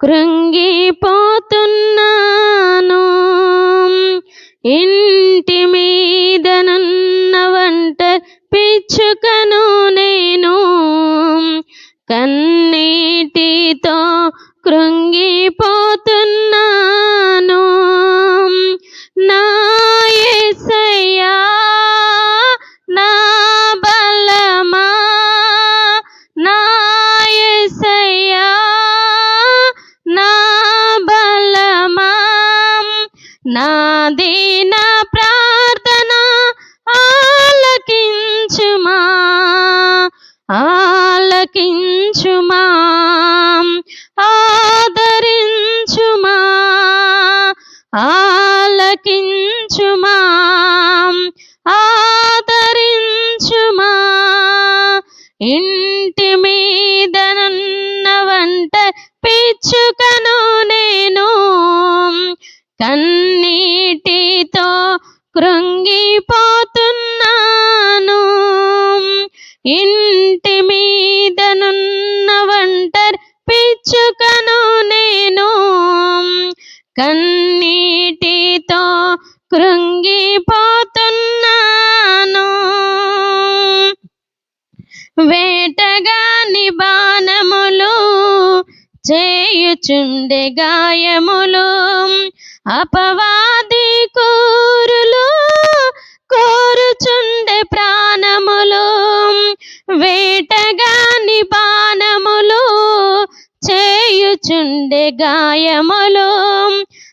కృంగిపోతున్నాను. In నా దీన ప్రార్థన ఆలకించుమా? ఆలకించుమా? ఆదరించుమా? ఆలకించుమా? ఆదరించుమా? ఇంటి మీదనున్న వంట పిచ్చుకను నేను కన్ ఇంటి మీదనున్న వంటర్ పిచ్చుకను నేను కన్నీటితో కృంగిపోతున్నాను. వేటగాని బాణములు చేయుచుండె గాయములు అపవా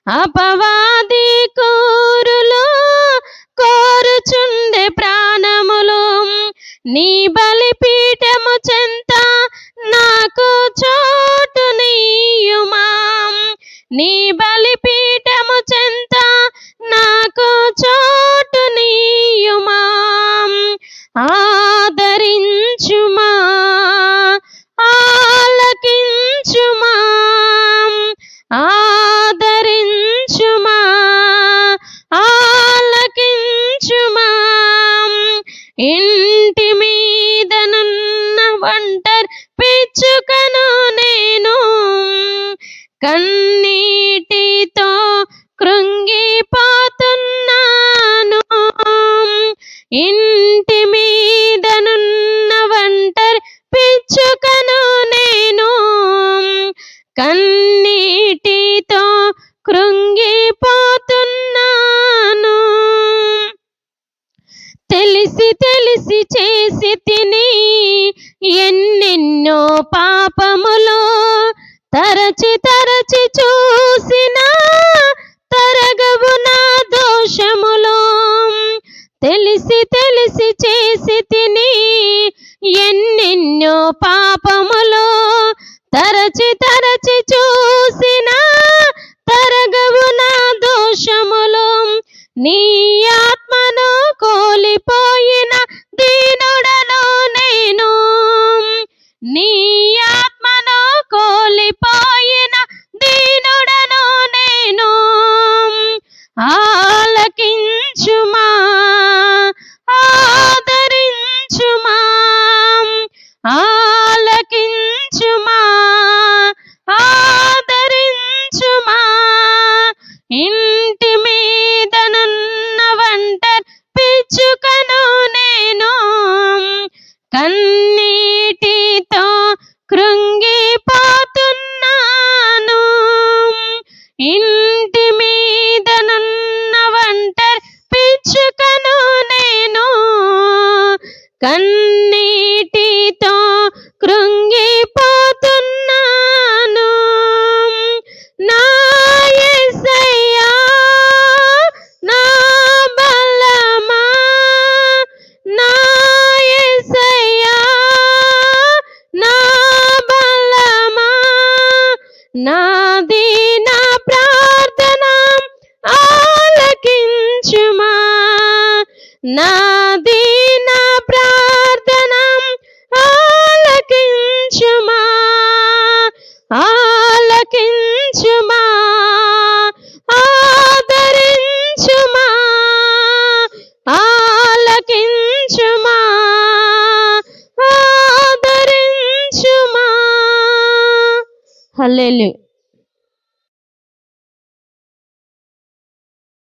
अपवादी को పిచ్చుకను నేను కన్నీటితో కృంగిపోతున్నాను. ఇంటి మీదనున్న వంటరి పిచ్చుకను నేను కన్ పాపములు తరచి తరచి చూసిన తరగవు నా దోషములు. తెలిసి తెలిసి చేసి తిని ఎన్నెన్నో పాపములు తరచి తరచి ఇంటి నా దీన ప్రార్థన ఆలకించుమా? ఆలకించుమా? ఆదరించుమా? ఆలకించుమా? ఆదరించుమా? హల్లెలూయా.